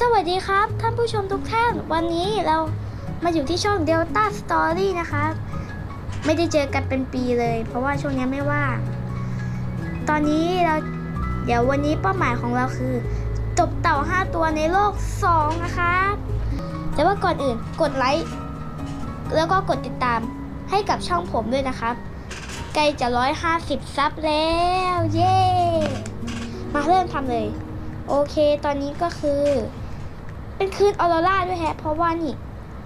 สวัสดีครับ ท่านผู้ชมทุกท่าน วันนี้เรามาอยู่ที่ช่อง Delta Story นะครับ ไม่ได้เจอกันเป็นปีเลย เพราะว่าช่วงนี้ไม่ว่างตอนนี้เราเดี๋ยววันนี้เป้าหมายของเราคือตบเต่า 5 ตัวในโลก 2 นะครับ แต่ว่าก่อนอื่นกดไลค์แล้วก็กดติดตามให้กับช่องผมด้วยนะครับ ใกล้จะ 150 ซับแล้ว เย้ มาเริ่มทำเลย โอเค ตอนนี้ก็คือ เป็นคืนออโรราด้วยแฮะ เพราะว่านี่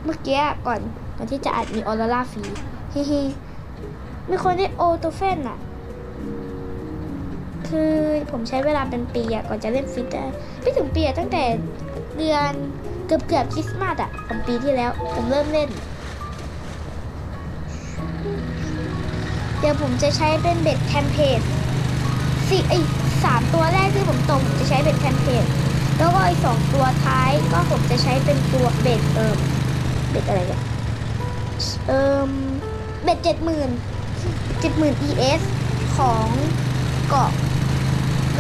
เมื่อกี้ก่อนก่อนที่จะอัดมีออโรราฟรีฮิฮิมีคนได้โอโตเฟนอะคือผมใช้เวลาเป็นปีอะก่อนจะเล่นฟิตได้ไม่ถึงปีอะตั้งแต่เดือนเกือบเกือบคริสต์มาสอะของปีที่แล้ว ผมเริ่มเล่น เดี๋ยวผมจะใช้เป็นเบ็ดแคมเพจสี่ไอสามตัวแรกที่ผมตกผมจะใช้เบ็ดแคมเพจ แล้วก็ไอสองตัวท้ายก็ผมจะใช้เป็นตัวเบ็ดเอิมเบ็ดอะไรเนี่ยเอิมเบ็ดเจ็ดหมื่นเจ็ดหมื่น ES ของเกาะ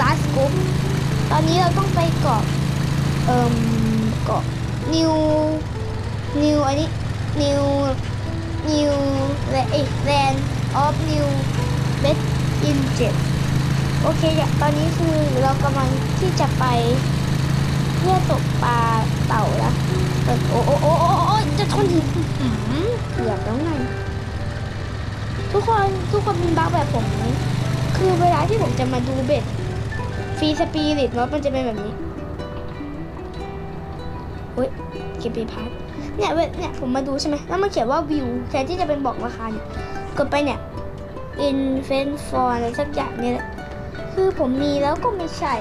ลาสกุปตอนนี้เราต้องไปเกาะเอิมเกาะนิวนิวอันนี้นิวนิวแลนด์ออฟนิวเบสอินเจ็ดโอเคเนี่ยตอนนี้คือเรากำลังที่จะไป เพื่อตกปลาเต่าละเออโอ้โอ้โอ้โอ้โอ้จะชนหินอื้อหือเกือบแล้วไง ทุกคนทุกคนมีบักแบบผมไหมคือเวลาที่ผมจะมาดูเบ็ดฟรีสปีริตเนาะมันจะเป็นแบบนี้เฮ้ยเก็บไปพัดเนี่ยเว้เนี่ยผมมาดูใช่ไหมแล้วมันเขียนว่าวิวแทนที่จะเป็นบอกราคาเนี่ยกดไปเนี่ย invent for อะไรสักอย่างเนี่ยแหละคือผมมีแล้วก็ไม่ใช่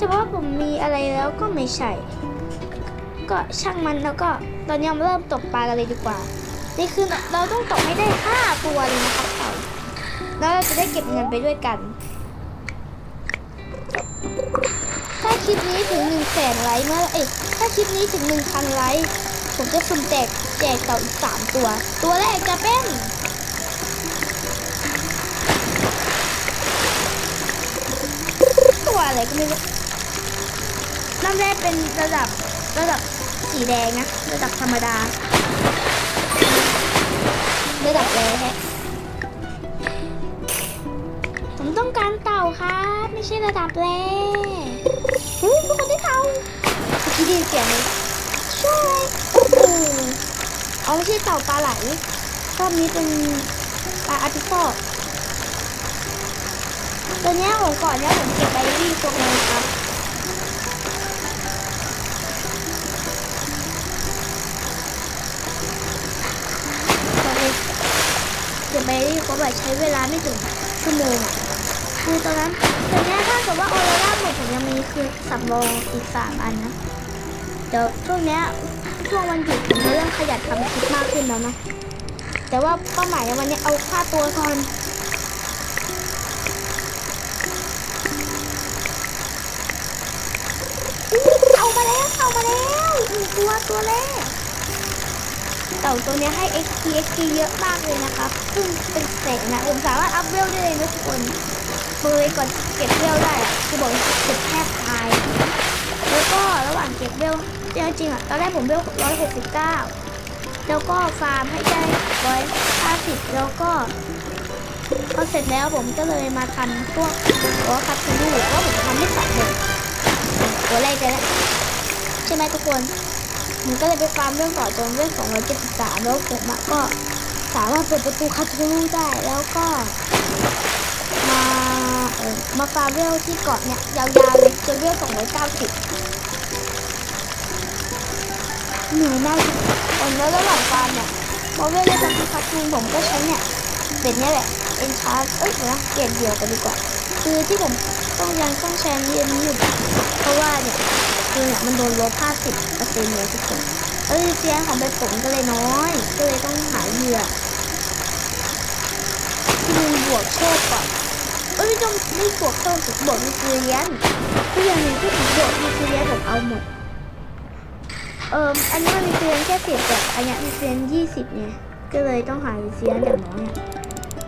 จะว่าผมมีอะไรแล้วก็ไม่ใช่ ก็ช่างมันแล้วก็ตอนนี้เราเริ่มตกปลากันเลยดีกว่า นี่คือเราต้องตกให้ได้5ตัวเลยนะครับเต่าแล้วเราจะได้เก็บเงินไปด้วยกัน ถ้าคลิปนี้ถึง1 0 0 0 0แสนไลค์เมื่อเอ้ยถ้าคลิปนี้ถึง1,000ไลค์ผมจะสุ่มแจกแจกต่าอีก 3 ตัว ตัวแรกจะเป็นตัวอะไรก็ไม่รู้ น้ำแรกเป็นระดับระดับสีแดงนะ ระดับธรรมดา ระดับแรฮะผมต้องการเต่าครับ ไม่ใช่ระดับแรเฮ้ยทุกคนได้เต่าเมื่อกี้ด้ยินเสียงช่วยเอาไม่ใช่เต่าปลาไหลรอบนี้เป็นปลาอาร์ติโฟตัวนี้ผมก่อนเนี้ยผมเก็บไว้ที่ตรงนี้ครับ ก็บไว้ที่เขาแบบใช้เวลาไม่ถึงชั่วโมงคือตอนนั้นตัวเนี้ถ้าเกิดว่าออโรราหมดผมยังมีคือสำรองอีกสามอันนะเดี๋ยวช่วงนี้ช่วงวันหยุดผมจะเริ่มขยันทำคลิปมากขึ้นแล้วนะแต่ว่าเป้าหมายในวันนี้เอาค่าตัวก่อนเอามาแล้วเอามาแล้วตัวตัวแรก เต่าตัวเนี้ยให้ XP XP เยอะมากเลยนะครับซึ่งเป็นแสนนะผมสามารถอัพเวลได้เลยนะทุกคนเบอร์ก่อนเก็บเวลได้คือบอกเก็บแทบตาย แล้วก็ระหว่างเก็บเวลจริงๆอะตอนแรกผมเวลร้อยหกสิบเก้าแล้วก็ฟาร์มให้ได้ร้อยห้าสิบแล้วก็พอเสร็จแล้วผมก็เลยมาทำพวกตัวคัตทูลูเพราะผมทำไม่สำเร็จตัวแรกเลยนะใช่ไหมทุกคน ผมก็เลยไปฟาร์มเรื่องต่อจนเรื่องสองร้อยเจ็ดสิบสามแล้วผมอะก็สามารถเปิดประตูคาทูรูได้แล้วก็มาเออมาฟาร์มเวลที่เกาะเนี่ยยาวๆเลยจนเวลสองร้อยเก้าสิบเหนื่อยมากตอนแล้วระหว่างฟาร์มเนี่ยพอเวลได้ประตูคาทูผมก็ใช้เนี่ยเป็นเนี่ยแหละเอ็นชาร์เอ้ยนะเปลี่ยนเดียวกันดีกว่า คือที่ผมต้องยังต้องแชร์เรียนนี้อยู่เพราะว่าเนี่ย คือเนี่ยมันโดนลบ50เปอร์เซ็นต์เลยทุกคนเอ้ยเสียงของใบผมก็เลยน้อยก็เลยต้องหาเหยื่อที่มีบวกโชคก่อนเอ้ยไม่ต้องไม่บวกโชคสิบวกมีเรียนคือย่างหนึ่งที่ผมบวกมีเรียนผมเอาหมดเอิมอันนี้มันมีเรียนแค่สิบแต่อันนี้มีเรียนยี่สิบไงก็เลยต้องหาเรียนอย่างน้อย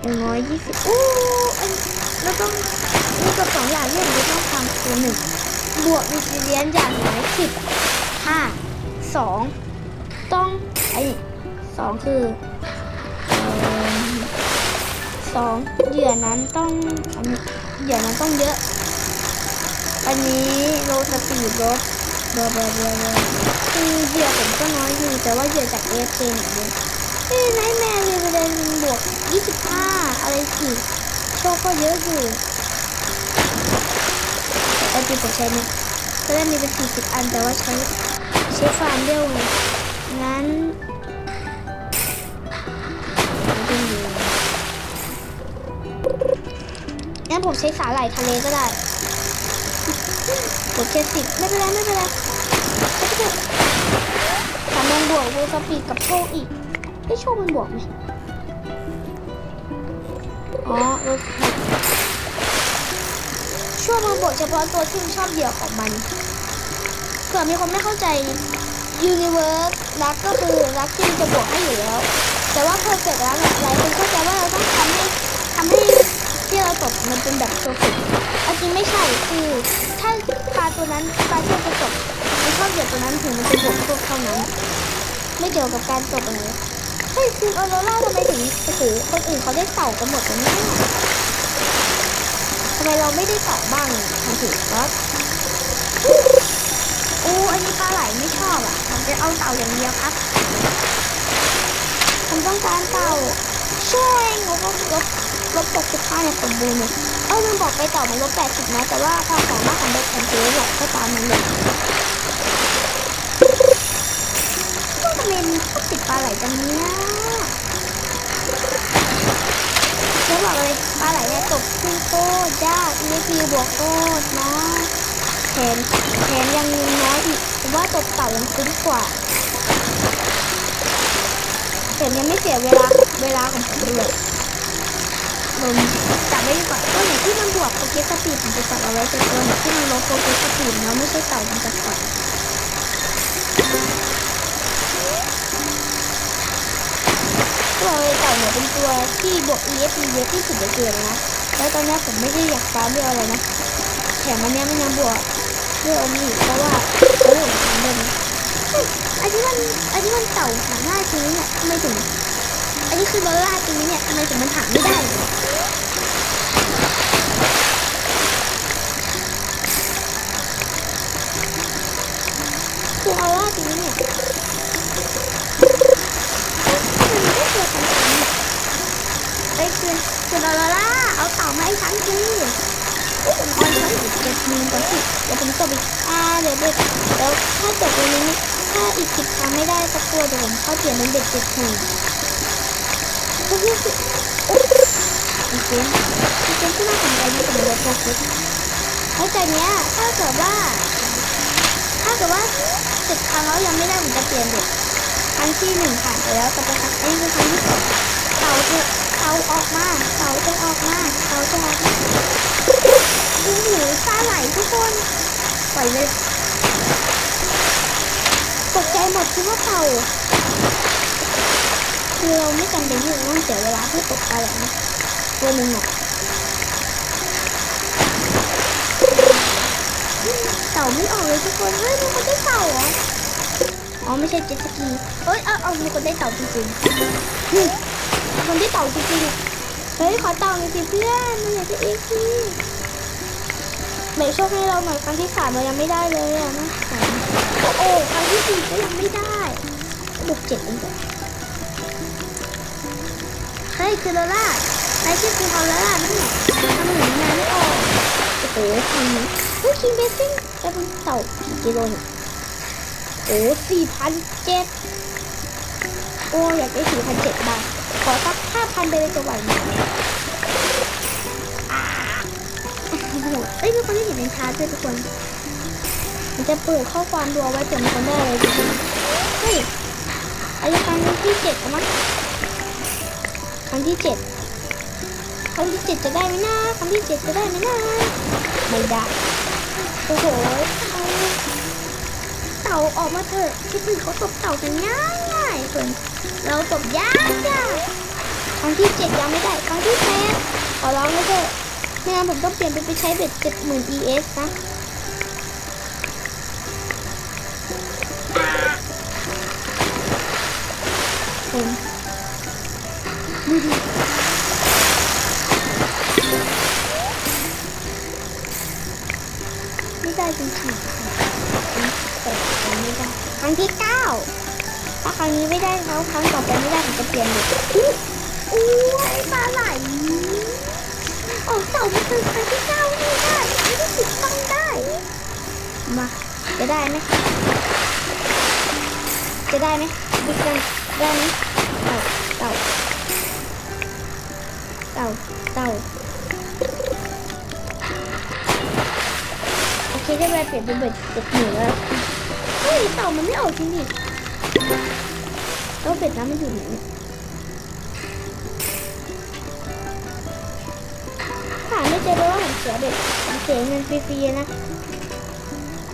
อย่างน้อยยี่สิบอู้อันแล้วต้องนี่กับสองอย่างที่ผมจะต้องทำคือหนึ่ง บวกมีซีเรียนอย่างน้อยสิบองต้องไอ้สองคือสองเหยื่อนั้นต้องอันนี้เหยื่อนั้นต้องเยอะ อันนี้โลสปีดลดเบอร์เบอร์เบอร์เบอร์คือเหยื่อผมก็น้อยอยู่แต่ว่าเหยื่อจากเอฟเเนี่เยอะเอ้ยไนท์แมร์เลยประเด็นบวก 25 อะไรอีกโชคก็เยอะอยู่ แต่จริงผมใช้นี่ก็ได้มีเป็น40อันแต่ว่าใช้ใช้ฟาร์มเร็วไงงั้นงั้นผมใช้สาหร่ายทะเลก็ได้กดเจ็ดสิบไม่เป็นไรไม่เป็นไรไม่เป็นไรสามโมงบวกโวสปีกับโชคอีกได้โชคมันบวกไหมอ๋อโว สปีดโชคมันบวกเฉพาะตัวที่ชอบเหยื่อของมันเผื่อมีคนไม่เข้าใจ Universe รักก็คือรักที่จะบวกให้อยู่แล้ว แต่ว่าเพอร์เฟกต์รักอะหลายคนเข้าใจว่าเราต้องทำให้ทำให้ที่เราตกมันเป็นแบบเพอร์เฟกต์เอาจริงไม่ใช่คือถ้าปลาตัวนั้นปลาที่จะตกมันชอบเหยื่อตัวนั้นถึงมันจะบวกพวกเท่านั้น ไม่เกี่ยวกับการตกอะไรเฮ้ยคือออโรร่าทำไมถึงโอ้โหคนอื่นเขาได้เต่ากันหมดเลยเนี่ยทำไมเราไม่ได้เต่า บ้างทำถึงครับโอ้อันนี้ปลาไหลไม่ชอบอะผมจะเอาเต่าอย่างเดียวครับผมต้องการเต่าช่วยงบลบลบลบ65เนี่ยสมบูรณ์เลยเออลืมบอกไปเต่ามันลบ80นะแต่ว่าความสามารถของเด็กแอนเจหลบก็ตามนั้นเลยทำไมมันชอติดปลาไหลจังเนี่ย จะบอกเลยปลาไหลเนี่ยตกขึ้นโคตรยาก EXP บวกโคตรนะแถมแถมยังเงินน้อยอีกว่าตกเต่ายังคุ้มกว่าแถมยังไม่เสียเวลาเวลาของผมด้วยผมจับไว้ดีกว่าตัวไหนที่มันบวกโปเกสปีดผมจะจับเอาไว้แต่ตัวหนที่มันลดโปเกสปีดแล้วไม่ใช่เต่าผมจะปล่อย ตัวเต่าเนี่ยเป็นตัวที่บวก EF เยอะที่สุดในเกมนะ แล้วตอนนี้ผมไม่ได้อยากฟาร์มเรื่องอะไรนะ แถมอันเนี้ยมันยังบวกเรื่องนี้อีเพราะว่าเออทำเดิมเฮ้ยอันนี้มันอันนี้มันเต่าหาง่ายจริงเนี่ยทำไมถึง อันนี้คือดอลลาจริงเนี่ยทำไมถึงมันหาไม่ได้เนี่ยคือดอลลาร์จริงเนี่ยมันไม่เคยทำแบบนี้ไอ้ยคืนคืนดอลลาร์เอาเต่ามาให้ฉันทีโอ้ยผมออนฉันอยู่เจ็ดหมื่นกว่าสิเดี๋ยวผมจบอีกอ่าเดี๋ยวเด็กเดี๋ยวถ้าจบวันนี้ ถ้าอีกสิบครั้งไม่ได้สักตัวเดี๋ยวผมเข้าเปลี่ยนเป็นเด็กเจ็ดหมื่นก็คือสิโอ้ยอีเกมอีเกมที่น่าสนใจที่สุดเลยโปรเกสไอ้แต่เนี้ยถ้าเกิดว่า ถ้าเกิดว่าสิบครั้งแล้วยังไม่ได้ผมจะเปลี่ยนเด็กครั้งที่หนึ่งผ่านไปแล้วแต่เป็นครั้งไอ้คือครั้งที่สองเต่าเถอะเต่าออกมาเต่าจงออกมาเต่าจงออกมาโอ้โหซาไหลทุกคนปล่อยเลยตกใจหมด คิดว่าเต่าคือเราไม่จำเป็นที่จะต้องเสียเวลาเพื่อตกปลาแบบนี้ตัวหนึ่งอะเต่าไม่ออกเลยทุกคนเฮ้ยมีคนได้เต่าเหรออ๋อไม่ใช่เจ็ตสกีเอ้ยเอาเอามีคนได้เต่าจริงๆนี่คนได้เต่าจริงๆเฮ้ยขอเต่าหน่อยสิเพื่อนมันอยากจะเอ็กซ์พี่ไหนโชคให้เราหน่อยครั้งที่สามเรายังไม่ได้เลยอะนะโอ้โหครั้งที่สี่ก็ยังไม่ ได้บวกเจ็ดเองเหรอเฮ้ยคือโลล่าไอชื่อคือเขาแล้วล่ะนี่นแหละทำเหมือนงานไม่ออกโอ้โหทำนี้เฮ้คิงเบสซิ่งจะเป็นเต่ากี่กิโลเนี่ยโอ้สี่พันเจ็ดโอ้อยากได้สี่พันเจ็ดบาทขอสักห้าพันไปเลยจะไหวไหมเอ้ยมีคนที่เห็นเป็นชาร์จด้วยทุกคน มันจะเปิดข้อความดูเอาไว้เผื่อมีคนได้อะไรจริงๆเฮ้ย อายการที่เจ็ดแล้วมั้งครั้งที่เจ็ดครั้งที่เจ็ดจะได้ไหมนะครั้งที่เจ็ดจะได้ไหมนะไม่ได้โอ้โหเต่าออกมาเถอะที่อื่นเขาตบเต่ากันง่ายง่ายส่วนเราตบยากยากครั้งที่เจ็ดยังไม่ได้ครั้งที่แปดขอร้องเลยเถอะไม่งั้นผมต้องเปลี่ยนไปไปใช้เบ็ดเจ็ดหมื่น ES นะ ไม่ได้เขาครั้งต่อไปไม่ได้ผมจะเปลี่ยนเลยอุ้ยปลาไหลโอ้เต่ามันคือครั้งที่เก้าไม่ได้ไม่ได้สิบต้องได้ มาจะได้ไหมจะได้ไหมดูกันได้ไหมเต่าเต่าเต่าเต่าโอเคได้เวลาเปลี่ยนเป็นเบ็ดเบ็ดหนูแล้วเฮ้ยเต่ามันไม่ออกจริงดิ แล้วเบ็ดน้ำมันอยู่ไหนเนี่ยหาไม่เจอเลยว่าผมเสียเบ็ดผมเสียเงินฟรีๆนะ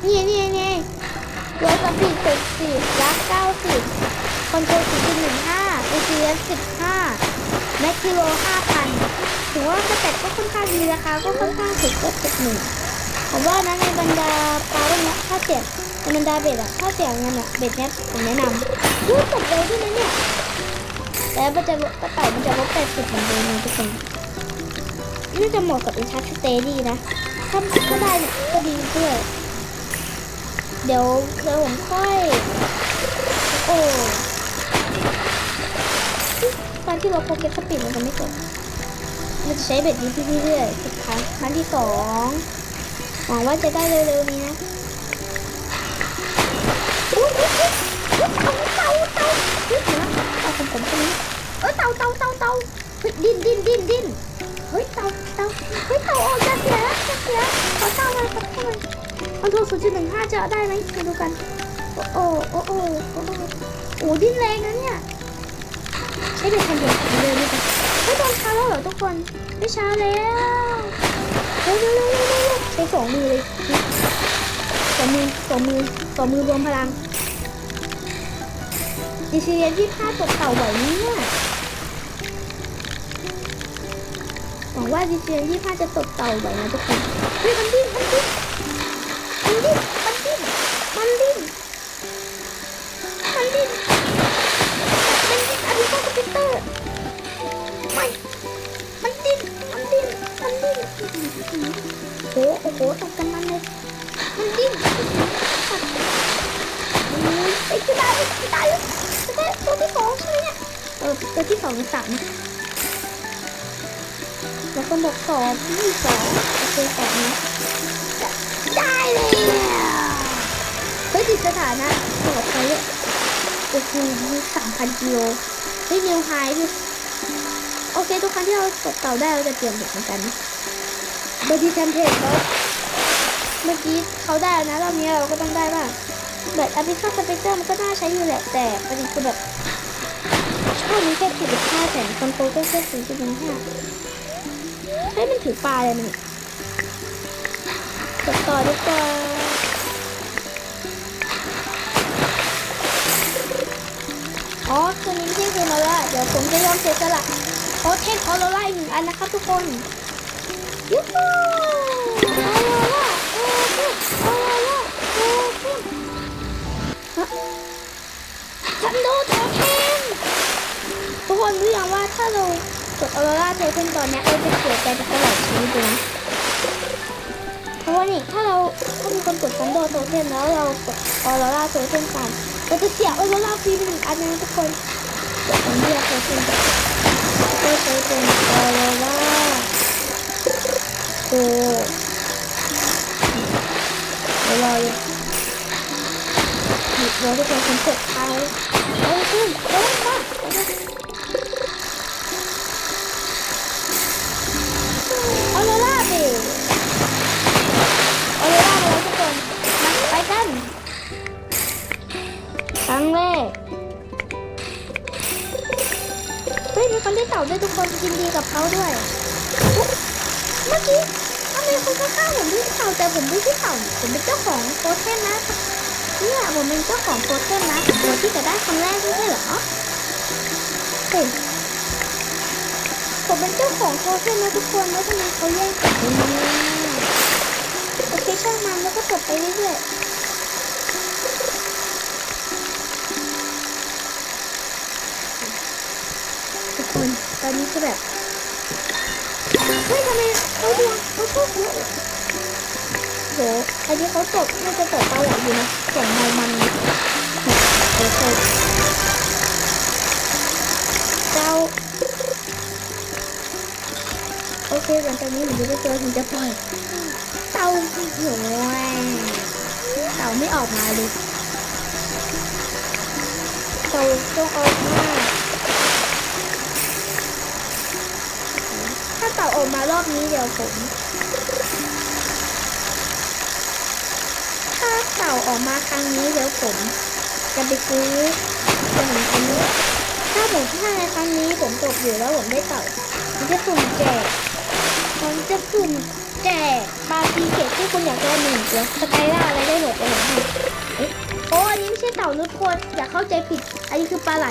นี่นี่นี่ร้อยสามสิบหกสิบรักเก้าสิบคอนโทรลสี่จุดหนึ่งห้าเอเซียสิบห้าแม็กซิโลห้าพันถือว่าสเต็ปก็ค่อนข้างดีราคาก็ค่อนข้างถูกก็ติดหนึ่งผมว่านะในบรรดาปลาพวกเนี้ยถ้าเสีย ในบรรดาเบ็ดอะถ้าเสียเงินอะเบ็ดเนี้ยผมแนะนำรู้ตกเร็วด้วยนเนี่ยแต่มันจะกระเป๋ามันจะลดแปดสิบเหมือนเดิมนะทุกคนน่าจะเหมาะกับอินทัชสเตดี้นะถ้าถ้าได้เนี่ยก็ดีด้วยเดี๋ยวเดี๋ยวผมค่อยโอ้ตอนที่เราโปเกตสปีดมันจะไม่กดมันจะใช้เบ็ดนี้เรื่อยๆสิบครั้งครั้งที่สองหวังว่าจะได้เร็วๆนี้นะ เต่าเต่าเต่าเฮ้ยเดี๋ยวนะเต่าของผมตรงนี้เอ้ยเต่าเต่าเต่าเต่าเฮ้ยดิ้นดิ้นดิ้นดิ้นเฮ้ยเต่าเต่าเฮ้ยเต่าออกจากเสียจากเสียขอเต่ามาขอเต่ามาคอนโทรศูนย์จุดหนึ่งห้าจะได้ไหมมาดูกันโอ้โอ้โอ้โอ้โอ้ดิ้นแรงนะเนี่ยใช้เด็กทันเด็กเดินนี่ไปไม่ตอนเช้าแล้วเหรอทุกคนไม่เช้าแล้วร็วเร็วเร็วเร็วเร็วใช้สองมือเลยสองมือสองมือสองมือรวมพลัง ดิซีเรียนที่พลาดตกเต่าไหวไหมเนี่ยหวังว่าดิซีเรียนที่พลาดจะตกเต่าไหวนะทุกคนเฮ้ยมันดิ้นมันดิ้น ตัวที่สองสามแล้วก็บอกสองที่สองโอเคสองนะได้เลยเฮ้ยติดสถานะขอใช้โอ้โหสามพันกิโลเฮ้ยนิวไฮดิโอเคทุกครั้งที่เราตกเต่าได้เราจะเปลี่ยนเด็กเหมือนกันบางทีแทมเพลตแล้วเมื่อกี้เขาได้นะรอบนี้เราก็ต้องได้บ้างแบบอพิคาสเปเตอร์มันก็น่าใช้อยู่แหละแต่ประเด็นคือแบบ ช่องนี้แค่สี่สิบห้าแสนคอนโทรก็แค่สี่สิบห้าเฮ้ยมันถือปลาอะไรมันเนี่ยกดต่อดีกว่าอ๋อตัวนี้ไม่คือมาล่าเดี๋ยวผมจะยอมเสียสละโอเทนออโรล่าอีกหนึ่งอันนะครับทุกคนยูฮูออโรล่าโอ้เทนออโรล่าโอ้เทนฮะทันโดโทเทน ทุกคนรู้ยังว่าถ้าเรากดออโรล่าโทเทนตอนนี้เราจะเสียใจไปตลอดชีวิตเลยนะเพราะว่านี่ถ้าเราถ้ามีคนกดซันโดโทเทนแล้วเรากดออโรราโทเทนตามเราจะเสียออโรราฟรีไปหนึ่งอันนะทุกคนกดซันเดียโทเทนก็ใช้เป็นออโรราโกเดี๋ยวรอเลยหยิบเลยทุกคนผมกดท้ายเอาขึ้นเร็วมากาด้วยทุกคนยินดีกับเขาด้วย เมื่อกี้ทำไมคนข้างๆผมได้เต่าแต่ผมไม่ใช่เต่าผมเป็นเจ้าของโปเทมนะเนี่ยผมเป็นเจ้าของโปเทมนะตัวที่จะได้ครั้งแรกไม่ใช่เหรอเฮ้ยผมเป็นเจ้าของโปเทมนะทุกคนแล้วทำไมเขาแย่งผมโอเคช่างมันแล้วก็กดไปเรื่อยๆ ตอนนี้คือแบบเฮ้ยทำไมเขาดวงเขาตกเยอะโหอันนี้เขาตกน่าจะตกปลาไหลอยู่นะแข็งเมามันโอเคเจ้าโอเคหลังจากนี้หนูจะไปเจอถึงจะปล่อยเต่าโหยเต่าไม่ออกมาเลยเต่าต้องเอา เต่าออกมารอบนี้เดี๋ยวผม ถ้าเต่าออกมาครั้งนี้เดี๋ยวผม จะไปซื้อจะเหมือนอันนี้ถ้าผมถ้าในครั้งนี้ผมตกอยู่แล้วผมได้เต่าผมจะสุ่มแจกผมจะสุ่มแจกปลาซีเกตที่คุณอยากได้หนึ่งตัวสไปร่าอะไรได้หมดเลยโอ้อันนี้ไม่ใช่เต่านุชคนอย่าเข้าใจผิด อันนี้คือปลาไหล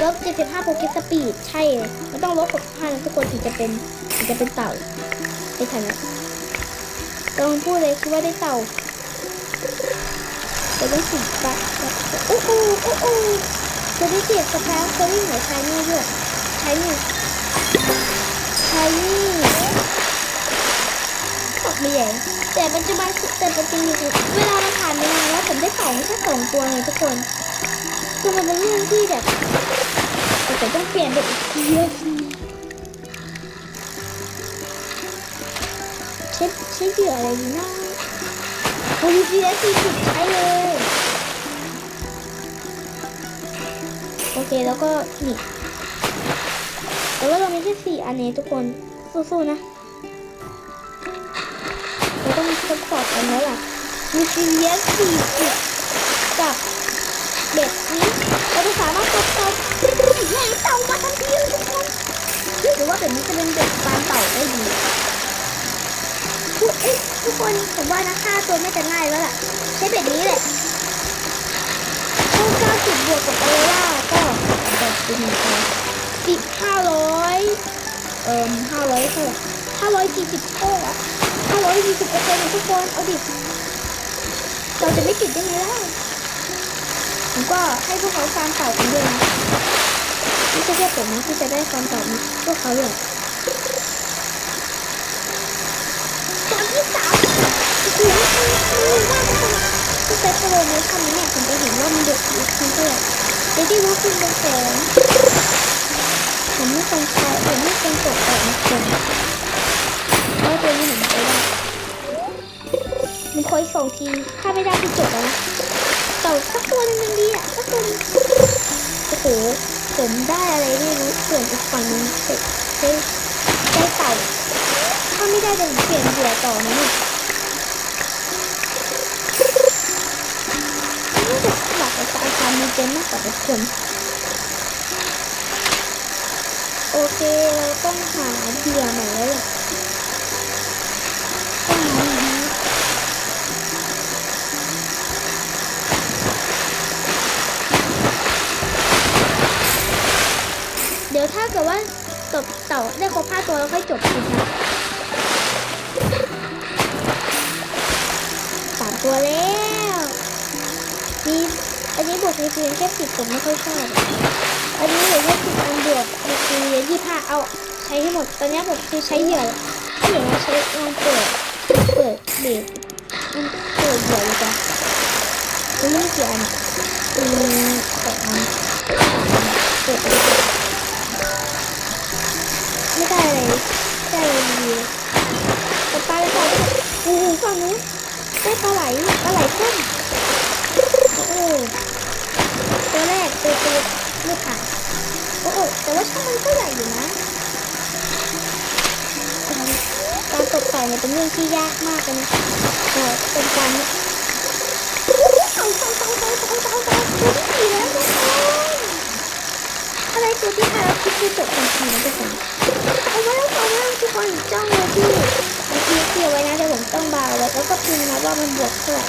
ลบ75โปรเกสปีดใช่เลยมันต้องลบ65นะทุกคนถึงจะเป็นถึงจะเป็นเต่าไอ้ทันนะลองพูดเลยคือว่าได้เต่าแต่ต้องสิบปะโอ้โหโอ้โหจะได้เสียบสแปรเคอรี่หัวใช้นี่ด้วยใช้นี่ใช้นี่ตกไม่ใหญ่แต่ปัจจุบันแต่ปัจจุบันเวลามันผ่านไปนานแล้วผมได้เต่าไม่แค่สองตัวไงทุกคน คือมันเป็นเรื่องที่แบบแต่ต้องเปลี่ยนแบบอีกทีอะใช้ใช้เหยื่ออะไรดีนะโอ้ยดีแล้วสี่สิบใช้เลยโอเคแล้วก็นี่แต่ว่าเรามีแค่สี่อันนี้ทุกคนสู้ๆนะเราต้องทดสอบกันแล้วล่ะมีซีเรียสสี่สิบกับเบ็ดนี้ ได้ดีทุกเอ๊ะทุกคนผมว่านะค่าตัวน่จะง่ายแล้วล่ะใช้เบ็ดนี้แหละเข้าเก้าสิบบวกกับโอล่าก็แบบเป็นสิบห้าร้อยเอ่อห้าร้อยเท่าไหร่ห้าร้อยสี่สิบโอ้อะห้าร้อยสี่สิบโอร์เคนะทุกคนเอาดิเราจะไม่ติดได้ไงล่ะผมก็ให้พวกเขาฟาร์มเต่ากันด้วยนะไม่ใช่แค่ผมนะที่จะได้ฟาร์มเต่าพวกเขาด้วยตอนที่สามโอ้โหว่าทุ กคนที่ใช้โปรโมชั่นนี้เนี่ยผมจะเห็นว่ามันเด็กอีกทีเดียวเดดี้วูฟินเป็นแสนผมไม่ควรใช้ผมไม่ควรกแต่นะคนเพราะตัวนี้ผมใช้ได้มันคอยส่งที ถ้าไม่ได้คือจบแล้วนะเต่าสักตัวนึงยังดีอะสักตัวนึงโอ้โหผมได้อะไรไม่รู้ส่วนอีกฝั่งนึงเสร็จได้ได้เต่าถ้าไม่ได้จะเปลี่ยนเหยื่อต่อนะเนี่ย น่าจะหลัก กับอาคารมีเจนมากกว่าทุกคน โอเคเราต้องหาเหยื่อใหม่แล้วล่ะต้องหาเหยื่อเดี๋ยวถ้าเกิดว่าตบเต่าได้ครบห้าตัวแล้วค่อยจบคลิป อันนี้บวกมีเพียงแค่สิบผมไม่ค่อยชอบ อันนี้เหลือแค่สิบอันบวกมีเพียงยี่ห้าเอาใช้ให้หมด ตอนนี้ผมคือใช้เหยื่อเหยื่อมาใช้ลองเปิด เปิดเบรกมันเปิดเหยื่อเลยจ้ะมันไม่กี่อันอืมสองอันเปิดไม่ได้อะไรไม่ได้อะไรดีเลยแต่ปลาเลยค่ะโอ้โหฝั่งนู้นได้ปลาไหลปลาไหลพุ่มโอ้ ตัวแรกตัวตัวไม่ผ่านโอ้โหแต่ว่าช่างมันก็ใหญ่อยู่นะการตกแต่งเนี่ยเป็นเรื่องที่ยากมากเลยนะเออเป็นการเต่าเต่าเต่าเต่าเต่าเต่าเต่าตัวที่สี่แล้วทุกคนอะไรตัวที่ห้าคิดคือจบทันทีนะทุกคนเอาไว้เอาไว้ทุกคนจ้องเลยพี่บางทีเกี่ยวไว้นะแต่ผมต้องเบาไว้แล้วก็พิมพ์นะว่ามันบวกเท่าไหร่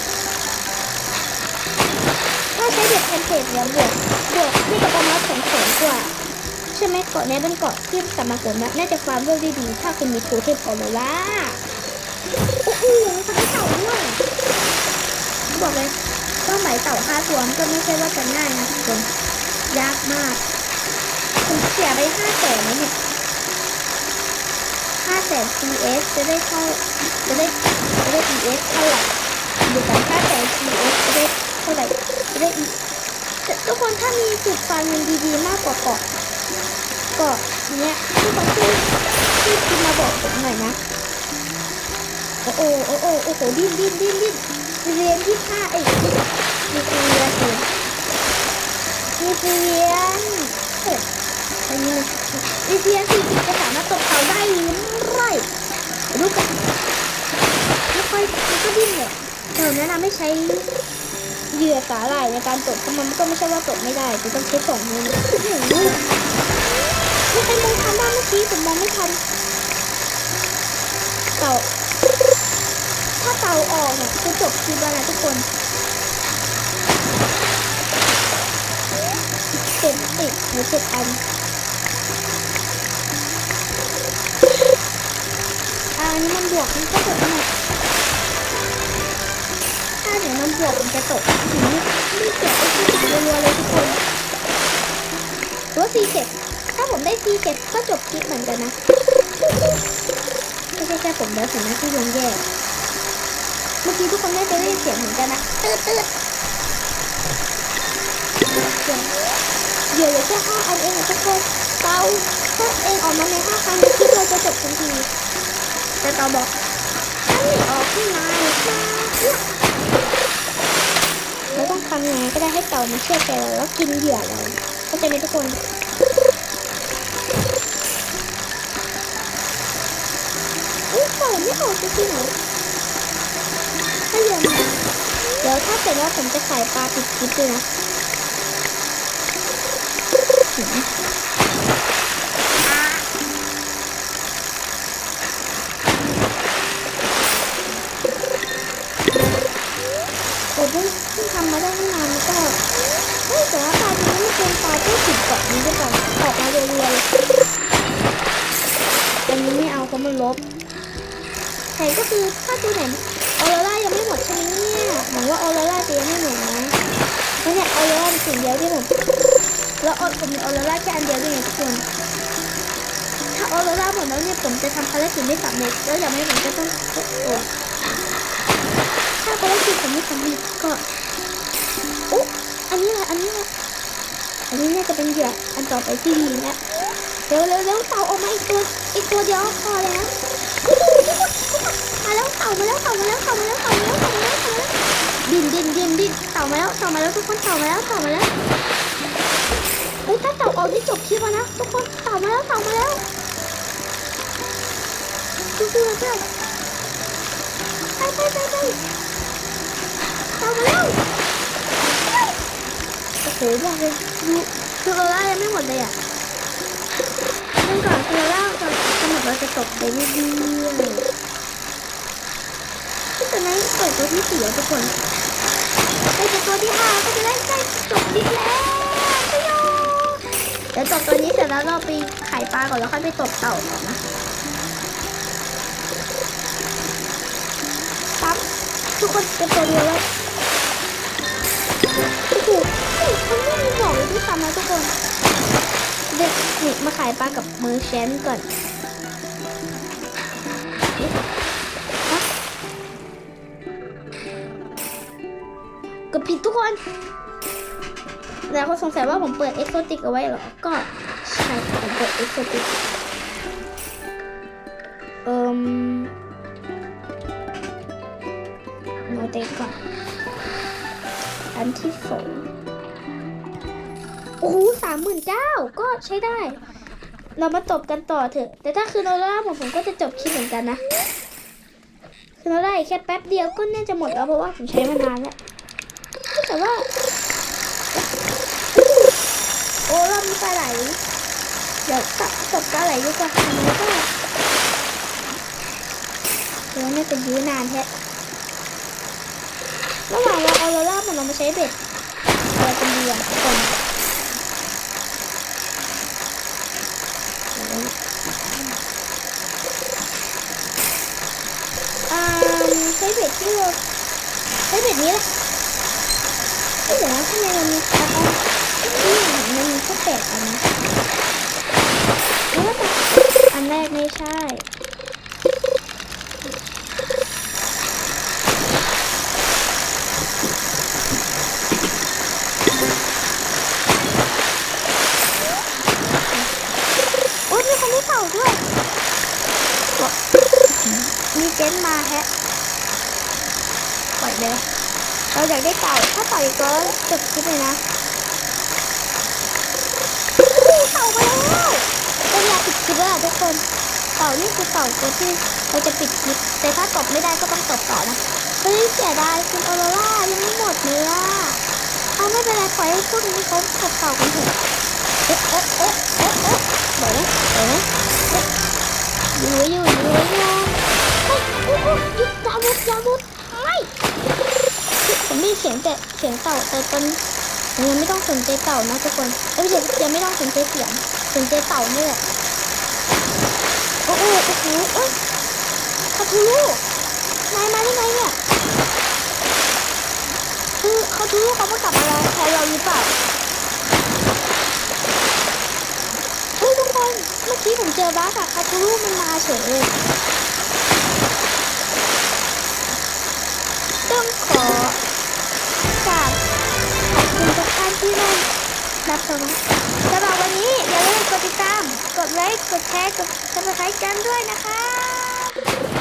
ใช้เด็ดเทมเพลตแล้วบวกบวกที่จะประมาณสองแสนกว่าใช่ไหมเกาะนี้เป็นเกาะที่สามารถเกิดนะน่าจะฟามเรื่องด้ดีถ้าคุณมีโทเทมออโรล่าโอ้โหมันเต่าด้วยบอกเลยต้องหมเต่าห้าตัวมันก็ไม่ใช่ว่าจะง่ายนะทุกคนยากมากผมเสียไปห้าแสนนะเนี่ยห้าแสน CS จะได้เข้าจะได้จะได้ ES เท่าไหร่ดูกันห้าแสน CS จะได้ เท่าไหร่จะได้อีกทุกคนถ้ามีจุดไฟมเงินดีๆมากกว่าเกาะเกาะเนี้ยทุกคนช่วยช่วยพิมมาบอกผมหน่อยนะโอ้โหโอ้โหโอ้โหดิ้นดิ้นดิ้นดิ้นเรียนที่ห้าเอ้ยมีเรียนเลยมีเรียนเฮ้ยมีเรียนสี่สิบจะสามารถตกเขาได้หรือไม่ดูกันไม่ค่อยไม่ค่อยดิ้นเลยเออแนะนำไม่ใช้ เหยื่อสาหร่ายในการตกเพราะมันก็ไม่ใช่ว่าตกไม่ได้จะต้องใช้สองมือไม่ใครมองทันบ้างเมื่อกี้ผมมองไม่ทันเต่าถ้าเตาออกเนี่ยคือจบคลิปแล้วนะทุกคนเจ็ดติดหรือเจ็ดอันอันนี้มันบวกมันก็ตกนะถ้าเดี๋ย วมันบมันจะตกถึงไม่เจ็บไอ้ที่ติดรัวๆเลยทุกคนหรือว่าสี่เจ็ดถ้าผมได้สีเจ็ดก็จบคลิปเหมือนกันนะ ไม่ใช่แค่ผมแล้วถึงน้าที่ลงแย่เมื่อกี้ทุกคนได้ไปได้ยินเสียงเหมือนกันนะตืดตืดเสียเดี๋ยวเหลือแค่ห้าอันเองทุกคนเตาถ้าเองออกมาในห้าครั้งคลิปเราจะจบทันทีแต่เตาบอกถ้าไม่ออกขึ้นมาค่ะเราต้องทำยังไงก็ได้ให้ เชื่อใจเราแล้วกินเหยื่อเราเข้าใจไหมทุกคนอุ้ยเต่าไม่ออกจริงเหรอถ้าเดี๋ยวนเดี๋ยวถ้าเกิดว่าผมจะขายปลาติดคลิปเลยนะ ก็คือถ้าตัวไหนออโรร่ายังไม่หมดใช่ไหมเนี่ยหวังว่าออโรร่าจะยังไม่หมดนะเพราะเนี่ยออโรร่าเป็นสิ่งเดียวที่ผมแล้วออผมมีออโรร่าแค่อันเดียวด้วยไงทุกคนถ้าออโรร่าหมดแล้วเนี่ยผมจะทำภารกิจไม่สำเร็จแล้วอย่างไม่ผมก็ต้องโอ้ถ้าภารกิจผมไม่สำเร็จก็โอ้อันนี้แหละอันนี้แหละอันนี้น่าจะเป็นเหยื่ออันต่อไปที่ดีนะเร็วเร็วเร็วเต่าออกมาอีกตัวอีกตัวเดียวพอแล้ว ต่ามาแล้วเต่ามาแล้วเต่ามาแล้วเต่ามาแล้วเต่ามาแล้วเต่ามาแล้วดินดินดินดินเต่ามาแล้วเต่ามาแล้วทุกคนเต่ามาแล้วเต่ามาแล้วเฮ้ยถ้าเต่าออกนี่จบคลิปแล้วนะทุกคนเต่ามาแล้วเต่ามาแล้วสู้ๆนะเพื่อนไปไปไปไปเต่ามาแล้วโอ้โหบอกเลยดูคือเราได้ยังไม่หมดเลยอะเมื่อก่อนคือเราได้จะจะหมดเราจะจบไปเรื่อยๆ เปิดตัวที่สี่แล้วทุกคนไปเจอตัวที่ห้าก็จะได้ใกล้จบดิแล้วช่วยเดี๋ยวจบตัวนี้เสร็จแล้วเราไปไขายปลาก่อนแล้วค่อยไปตบเต่าต่อนนะปั๊บทุกคนเป็นตัวเดียวเลยโอ้โหเขาไม่มีบอกเลยด้วยซ้ำนะทุกคนเด็กหนีมาขายปลากับมือแชนก่อน คนแล้วก็สงสัยว่าผมเปิดเอ็กโซติกเอาไว้เหรอ ก็ใช่ผมเปิดเอ็กโซติกเอ่มโนเตก่อนอันที่สองโอ้โหสามหมื่นเก้าก็ใช้ได้ เรามาตบกันต่อเถอะ แต่ถ้าคือโนล่าผมผมก็จะจบคลิปเหมือนกันนะ คือโนล่าอีกแค่แป๊บเดียวก็น่าจะหมดแล้วเพราะว่าผมใช้มานานแล้ว แต่ว่า โอ้เรามีปลาไหลเดี๋ยวตัดตบปลาไหลดีกว่าอันนี้ก็เดี๋ยวน่าจะยื้อนานแท้ระหว่างเราเอาโรล่ามันลงมาใช้เบ็ดอะไรเป็นดีอะทุกคนอ่าใช้เบ็ดที่เราใช้เบ็ดนี้แหละ เอ้ยเดี๋ยว นะทำไมมันมีอันอันนี่มันมีแค่แปดอันนะหรือว่าแต่อันแรกไม่ใช่โอ๊ยไม่ เต่าอีกตัวจบคลิปเลยนะอู้เต่ามาแล้วเป็นเวลาปิดคลิปแล้วอะทุกคน เต่านี่คือเต่าตัวที่เราจะปิดคลิป แต่ถ้าตบไม่ได้ก็ต้องตบต่อนะ เฮ้ยเสียดายคุณออโรร่ายังไม่หมดเลยอะเอาไม่เป็นไรปล่อยให้พวกนี้เขาตบเต่ากันเถอะเอ๊ะเอ๊ะเอ๊ะเอ๊ะเอ๊ะเดี๋ยวนะเดี๋ยวนะเอ๊ะอยู่ไว้อยู่อยู่ไว้อยู่เฮ้ยโอ้โหหยุดอยามุดอยามุดไม่ ผมได้ยินเสียงแต่เสียงเต่าแต่ตอนยังไม่ต้องสนใจเต่านะทุกคนเอ้ยยังไม่ต้องสนใจเสียงสนใจเต่านี่แหละโอ้โหโอ้โหเอ้ยคาทูลูนายมาได้ไงเนี่ยคือคาทูลูเขามากลับมาแทนเราหรือเปล่าเฮ้ยทุกคนเมื่อกี้ผมเจอบัสอะคาทูลูมันมาเฉยเลย ทุกท่านรับชมสำหรับวันนี้อย่าลืมกดติดตาม กดไลค์ กดแชร์ กดซับสไครต์กันด้วยนะคะ